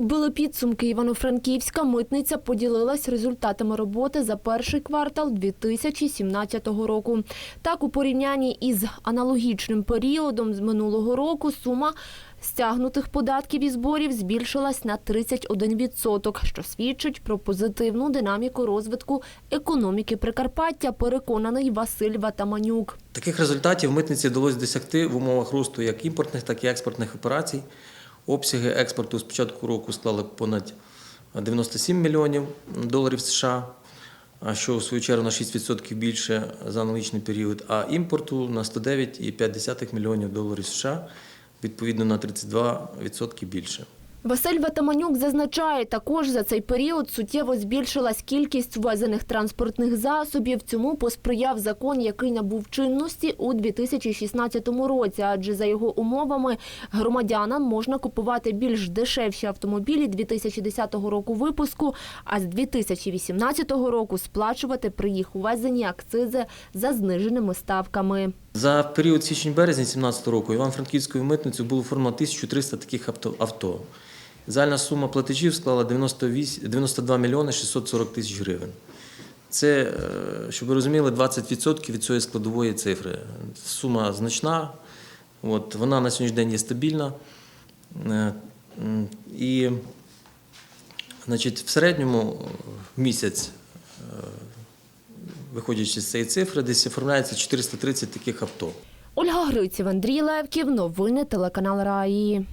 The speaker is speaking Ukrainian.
підбили підсумки Івано-Франківська, митниця поділилась результатами роботи за перший квартал 2017 року. Так, у порівнянні із аналогічним періодом з минулого року сума стягнутих податків і зборів збільшилась на 31%, що свідчить про позитивну динаміку розвитку економіки Прикарпаття, переконаний Василь Ватаманюк. Таких результатів митниці вдалося досягти в умовах росту як імпортних, так і експортних операцій. Обсяги експорту з початку року склали понад 97 мільйонів доларів США, що в свою чергу на 6% більше за аналогічний період, а імпорту на 109,5 мільйонів доларів США, відповідно на 32% більше. Василь Ватаманюк зазначає, також за цей період суттєво збільшилась кількість ввезених транспортних засобів. Цьому посприяв закон, який набув чинності у 2016 році. Адже за його умовами громадянам можна купувати більш дешевші автомобілі 2010 року випуску, а з 2018 року сплачувати при їх увезенні акцизи за зниженими ставками. За період січень-березень 2017 року Іван-Франківською митницею було оформлено 1300 таких авто-. Загальна сума платежів склала 98 92 мільйони 640 тисяч гривень. Це, е, щоб ви розуміли, 20% від цієї складової цифри. Сума значна, от, вона на сьогоднішній день є стабільна. Е, І значить, в середньому місяць е, виходячи з цієї цифри, десь оформляється 430 таких авто. Ольга Гриців, Андрій Левків. Новини телеканал Раї.